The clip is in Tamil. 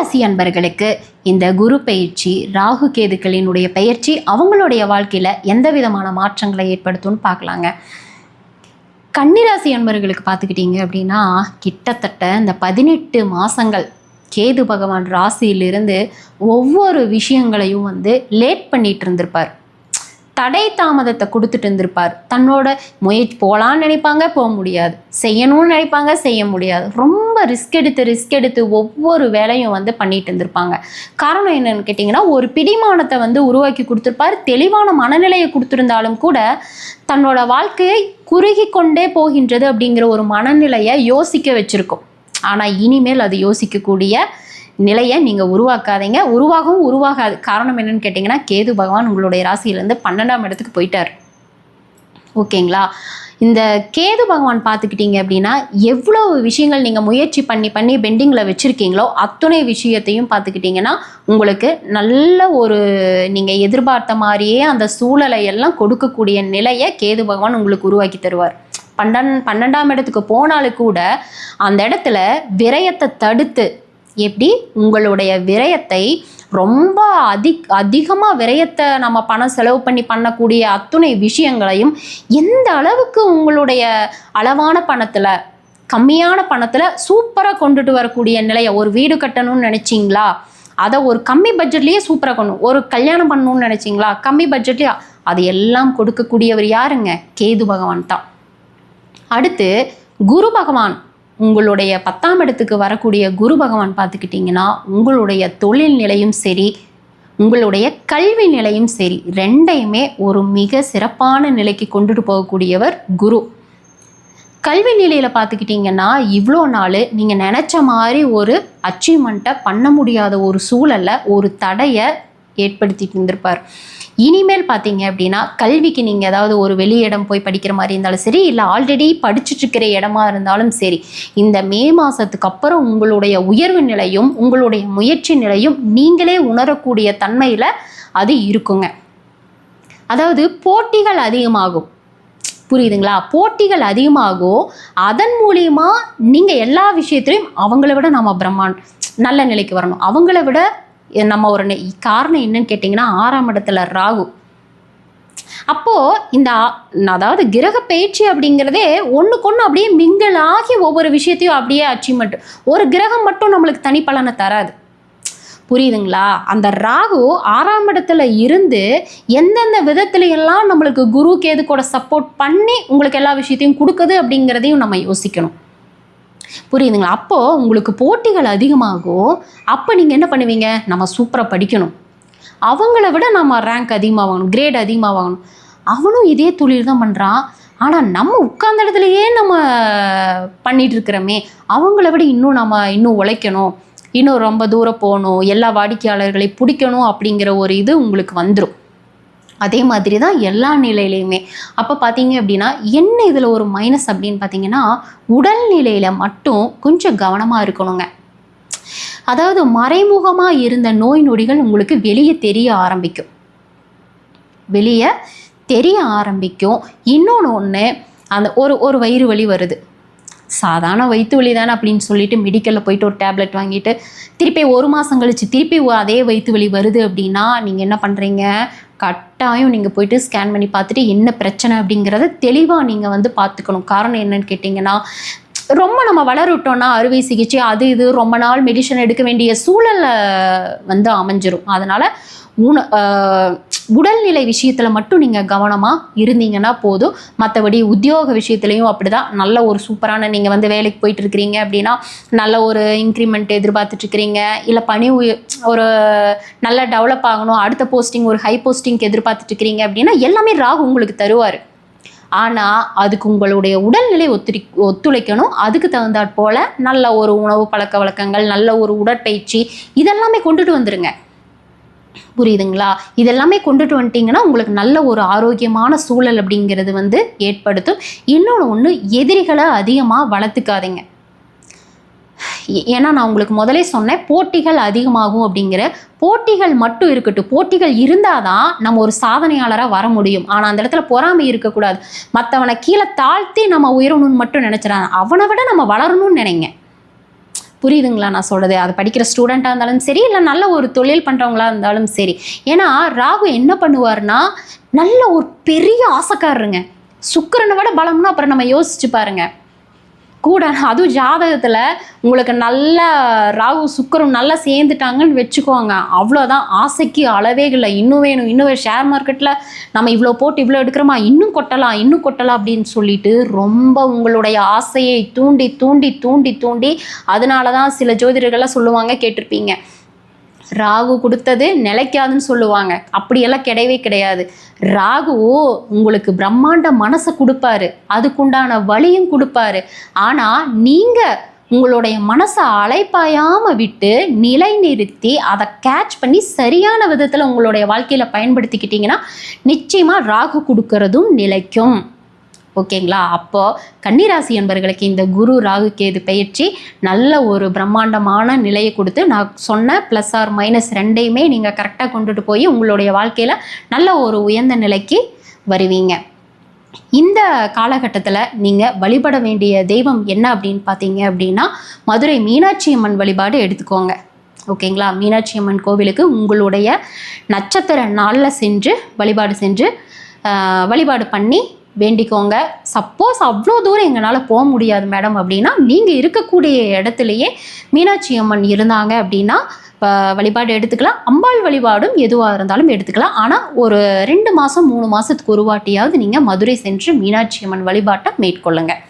ராசி அன்பர்களுக்கு இந்த குரு பயிற்சி ராகு கேதுக்களினுடைய பயிற்சி அவங்களுடைய வாழ்க்கையில் எந்த விதமான மாற்றங்களை ஏற்படுத்தும்னு பார்க்கலாங்க. கன்னிராசி அன்பர்களுக்கு பார்த்துக்கிட்டீங்க அப்படின்னா கிட்டத்தட்ட இந்த பதினெட்டு மாதங்கள் கேது பகவான் ராசியிலிருந்து ஒவ்வொரு விஷயங்களையும் வந்து லேட் பண்ணிட்டு இருந்திருப்பார். தடை தாமதத்தை கொடுத்துட்டு இருந்திருப்பார். தன்னோட முயற்சி போகலான்னு நினைப்பாங்க போக முடியாது. செய்யணும்னு நினைப்பாங்க செய்ய முடியாது. ரொம்ப ரிஸ்க் எடுத்து ரிஸ்க் எடுத்து ஒவ்வொரு வேலையும் வந்து பண்ணிட்டு இருந்திருப்பாங்க. காரணம் என்னன்னு கேட்டிங்கன்னா ஒரு பிடிமானத்தை வந்து உருவாக்கி கொடுத்துருப்பார். தெளிவான மனநிலையை கொடுத்துருந்தாலும் கூட தன்னோட வாழ்க்கையை குறுகி கொண்டே போகின்றது அப்படிங்கிற ஒரு மனநிலையை யோசிக்க வச்சுருக்கோம். ஆனால் இனிமேல் அது யோசிக்கக்கூடிய நிலையை நீங்கள் உருவாக்காதீங்க. உருவாகவும் உருவாகாது காரணம் என்னன்னு கேட்டிங்கன்னா கேது பகவான் உங்களுடைய ராசியிலேருந்து பன்னெண்டாம் இடத்துக்கு போயிட்டார். ஓகேங்களா? இந்த கேது பகவான் பார்த்துக்கிட்டீங்க அப்படின்னா எவ்வளோ விஷயங்கள் நீங்கள் முயற்சி பண்ணி பண்ணி பெண்டிங்கில் வச்சுருக்கீங்களோ அத்துணை விஷயத்தையும் பார்த்துக்கிட்டிங்கன்னா உங்களுக்கு நல்ல ஒரு நீங்கள் எதிர்பார்த்த மாதிரியே அந்த சூழலை எல்லாம் கொடுக்கக்கூடிய நிலையை கேது பகவான் உங்களுக்கு உருவாக்கி தருவார். பன்னெண் பன்னெண்டாம் இடத்துக்கு போனாலும் கூட அந்த இடத்துல விரயத்தை தடுத்து எப்படி? உங்களுடைய விரயத்தை ரொம்ப அதி அதிகமாக விரயத்தை நம்ம பணம் செலவு பண்ணி பண்ணக்கூடிய அத்துணை விஷயங்களையும் எந்த அளவுக்கு உங்களுடைய அளவான பணத்தில் கம்மியான பணத்தில் சூப்பராக கொண்டுட்டு வரக்கூடிய நிலையை ஒரு வீடு கட்டணும்னு நினச்சிங்களா? அதை ஒரு கம்மி பட்ஜெட்லேயே சூப்பராக கொண்டு ஒரு கல்யாணம் பண்ணணும்னு நினச்சிங்களா? கம்மி பட்ஜெட்லேயே அது எல்லாம் கொடுக்கக்கூடியவர் யாருங்க? கேது பகவான் தான். அடுத்து குரு பகவான். உங்களுடைய பத்தாம் இடத்துக்கு வரக்கூடிய குரு பகவான் பார்த்துக்கிட்டிங்கன்னா உங்களுடைய தொழில் நிலையும் சரி உங்களுடைய கல்வி நிலையும் சரி ரெண்டையுமே ஒரு மிக சிறப்பான நிலைக்கு கொண்டுட்டு போகக்கூடியவர் குரு. கல்வி நிலையில் பார்த்துக்கிட்டிங்கன்னா இவ்வளோ நாள் நீங்கள் நினச்ச மாதிரி ஒரு அச்சீவ்மெண்ட்டை பண்ண முடியாத ஒரு சூழலை ஒரு தடையை ஏற்படுத்திட்டு இருந்திருப்பார். இனிமேல் பார்த்தீங்க அப்படின்னா கல்விக்கு நீங்கள் ஏதாவது ஒரு வெளி இடம் போய் படிக்கிற மாதிரி இருந்தாலும் சரி இல்லை ஆல்ரெடி படிச்சுட்டு இருக்கிற இடமா இருந்தாலும் சரி இந்த மே மாதத்துக்கு அப்புறம் உங்களுடைய உயர்வு நிலையும் உங்களுடைய முயற்சி நிலையும் நீங்களே உணரக்கூடிய தன்மையில் அது இருக்குங்க. அதாவது போட்டிகள் அதிகமாகும். புரியுதுங்களா? போட்டிகள் அதிகமாகும். அதன் மூலியமாக நீங்கள் எல்லா விஷயத்துலையும் அவங்கள விட நம்ம பிரம்மாண்ட் நல்ல நிலைக்கு வரணும். அவங்கள விட நம்ம ஒரு நெ- காரணம் என்னன்னு கேட்டிங்கன்னா ஆறாம் இடத்துல ராகு. அப்போது இந்த அதாவது கிரக பயிற்சி அப்படிங்கிறதே ஒன்றுக்கொன்று அப்படியே மிங்கிள் ஆகி ஒவ்வொரு விஷயத்தையும் அப்படியே அச்சீவ்மெண்ட் ஒரு கிரகம் மட்டும் நம்மளுக்கு தனி பலனை தராது. புரியுதுங்களா? அந்த ராகு ஆறாம் இடத்துல இருந்து எந்தெந்த விதத்துல எல்லாம் நம்மளுக்கு குரு கேது கூட சப்போர்ட் பண்ணி உங்களுக்கு எல்லா விஷயத்தையும் கொடுக்குது அப்படிங்கிறதையும் நம்ம யோசிக்கணும். புரியுதுங்களா? அப்போது உங்களுக்கு போட்டிகள் அதிகமாகும். அப்போ நீங்கள் என்ன பண்ணுவீங்க? நம்ம சூப்பராக படிக்கணும். அவங்கள விட நம்ம ரேங்க் அதிகமாக வாங்கணும் கிரேட் அதிகமாக வாங்கணும் அவனும் இதே தொழில் தான் பண்ணுறான் ஆனால் நம்ம உட்கார்ந்த இடத்துலையே நம்ம பண்ணிகிட்டு இருக்கிறோமே அவங்கள விட இன்னும் நம்ம இன்னும் உழைக்கணும். இன்னும் ரொம்ப தூரம் போகணும். எல்லா வாடிக்கையாளர்களையும் பிடிக்கணும் அப்படிங்கிற ஒரு இது உங்களுக்கு வந்துடும் அதே மாதிரி தான் எல்லா நிலையிலையுமே. அப்போ பார்த்தீங்க அப்படின்னா என்ன இதில் ஒரு மைனஸ் அப்படின்னு பார்த்தீங்கன்னா உடல் நிலையில் மட்டும் கொஞ்சம் கவனமாக இருக்கணுங்க. அதாவது மறைமுகமாக இருந்த நோய் நொடிகள் உங்களுக்கு வெளியே தெரிய ஆரம்பிக்கும். வெளியே தெரிய ஆரம்பிக்கும். இன்னொன்று ஒன்று அந்த ஒரு ஒரு வயிறு வலி வருது. சாதாரண வயிற்று வலி தானே அப்படின்னு சொல்லிட்டு மெடிக்கலில் போயிட்டு ஒரு டேப்லெட் வாங்கிட்டு திருப்பி ஒரு மாதம் கழித்து திருப்பி அதே வயிற்று வலி வருது அப்படின்னா நீங்கள் என்ன பண்ணுறீங்க கட்டாயம் நீங்கள் போயிட்டு ஸ்கேன் பண்ணி பார்த்துட்டு என்ன பிரச்சனை அப்படிங்கிறத தெளிவாக நீங்கள் வந்து பார்த்துக்கணும். காரணம் என்னன்னு கேட்டிங்கன்னா ரொம்ப நம்ம வளரவிட்டோம்னா அறுவை சிகிச்சை அது இது ரொம்ப நாள் மெடிசன் எடுக்க வேண்டிய சூழல்ல வந்து அமைஞ்சிரும். அதனால் உண உடல்நிலை விஷயத்தில் மட்டும் நீங்கள் கவனமாக இருந்தீங்கன்னா போதும். மற்றபடி உத்தியோக விஷயத்துலையும் அப்படி தான் நல்ல ஒரு சூப்பரான நீங்கள் வந்து வேலைக்கு போயிட்டுருக்கிறீங்க அப்படின்னா நல்ல ஒரு இன்க்ரிமெண்ட் எதிர்பார்த்துட்ருக்கிறீங்க இல்லை பணி உய- ஒரு நல்ல டெவலப் ஆகணும். அடுத்த போஸ்டிங் ஒரு ஹை போஸ்டிங்க்கு எதிர்பார்த்துட்ருக்கிறீங்க அப்படின்னா எல்லாமே ராகு உங்களுக்கு தருவார். ஆனால் அதுக்கு உங்களுடைய உடல்நிலை ஒத்துரி ஒத்துழைக்கணும். அதுக்கு தகுந்தாற் போல் நல்ல ஒரு உணவு பழக்க வழக்கங்கள் நல்ல ஒரு உடற்பயிற்சி இதெல்லாமே கொண்டுட்டு வந்துடுங்க புரியுதுங்களா? இதெல்லாமே கொண்டுட்டு வந்துட்டீங்கன்னா உங்களுக்கு நல்ல ஒரு ஆரோக்கியமான சூழல் அப்படிங்கிறது வந்து ஏற்படுத்தும். இன்னொன்று ஒன்று எதிரிகளை அதிகமாக வளர்த்துக்காதீங்க. ஏன்னா நான் உங்களுக்கு முதலே சொன்னேன் போட்டிகள் அதிகமாகும் அப்படிங்கிற போட்டிகள் மட்டும் இருக்கட்டும் போட்டிகள் இருந்தால் தான் நம்ம ஒரு சாதனையாளராக வர முடியும். ஆனால் அந்த இடத்துல பொறாமை இருக்கக்கூடாது. மற்றவனை கீழே தாழ்த்தி நம்ம உயரணும்னு மட்டும் நினச்சிடாங்க அவனை விட நம்ம வளரணும்னு நினைங்க. புரியுதுங்களா நான் சொல்கிறது அது படிக்கிற ஸ்டூடெண்ட்டாக இருந்தாலும் சரி இல்லை நல்ல ஒரு தொழில் பண்ணுறவங்களா இருந்தாலும் சரி. ஏன்னா ராகு என்ன பண்ணுவார்னா நல்ல ஒரு பெரிய ஆசைக்காரருங்க. சுக்கிரனை விட பலம்னா அப்புறம் நம்ம யோசிச்சு பாருங்கள் கூட அதுவும் ஜாதகத்தில் உங்களுக்கு நல்ல ராகு சுக்கரும் நல்லா சேர்ந்துட்டாங்கன்னு வச்சுக்கோங்க. அவ்வளோதான் ஆசைக்கு அளவே இல்லை. இன்னும் வேணும். இன்னும் வேணும். ஷேர் மார்க்கெட்டில் நம்ம இவ்வளோ போட்டு இவ்வளோ எடுக்கிறோமா? இன்னும் கொட்டலாம். இன்னும் கொட்டலாம் அப்படின்னு சொல்லிட்டு ரொம்ப உங்களுடைய ஆசையை தூண்டி தூண்டி தூண்டி தூண்டி அதனால தான் சில ஜோதிடர்கள்லாம் சொல்லுவாங்க கேட்டிருப்பீங்க. ராகு கொடுத்தது நிலைக்காதுன்னு சொல்லுவாங்க. அப்படியெல்லாம் கிடையவே கிடையாது. ராகு உங்களுக்கு பிரம்மாண்ட மனசை கொடுப்பாரு. அதுக்குண்டான வழியும் கொடுப்பாரு. ஆனால் நீங்கள் உங்களுடைய மனசை அலைப்பாயாமல் விட்டு நிலைநிறுத்தி அதை கேட்ச் பண்ணி சரியான விதத்தில் உங்களுடைய வாழ்க்கையில் பயன்படுத்திக்கிட்டிங்கன்னா நிச்சயமாக ராகு கொடுக்கறதும் நிலைக்கும். ஓகேங்களா? அப்போது கன்னிராசி என்பர்களுக்கு இந்த குரு ராகு கேது பயிற்சி நல்ல ஒரு பிரம்மாண்டமான நிலையை கொடுத்து நான் சொன்ன ப்ளஸ் ஆர் மைனஸ் ரெண்டையுமே நீங்கள் கரெக்டாக கொண்டுட்டு போய் உங்களுடைய வாழ்க்கையில் நல்ல ஒரு உயர்ந்த நிலைக்கு வருவீங்க. இந்த காலகட்டத்தில் நீங்கள் வழிபட வேண்டிய தெய்வம் என்ன அப்படின்னு பார்த்தீங்க அப்படின்னா மதுரை மீனாட்சி அம்மன் வழிபாடு எடுத்துக்கோங்க. ஓகேங்களா? மீனாட்சி அம்மன் கோவிலுக்கு உங்களுடைய நட்சத்திர நாளில் சென்று வழிபாடு சென்று வழிபாடு பண்ணி வேண்டிக்கோங்க. சப்போஸ் அவ்வளோ தூரம் எங்களால் போக முடியாது மேடம் அப்படின்னா நீங்கள் இருக்கக்கூடிய இடத்துலையே மீனாட்சி அம்மன் இருந்தாங்க அப்படின்னா ஆஹ், வழிபாடு எடுத்துக்கலாம். அம்பாள் வழிபாடும் எதுவாக இருந்தாலும் எடுத்துக்கலாம். ஆனால் ஒரு ரெண்டு மாதம் மூணு மாதத்துக்கு ஒரு வாட்டியாவது நீங்கள் மதுரை சென்று மீனாட்சி அம்மன் வழிபாட்டை மேற்கொள்ளுங்கள்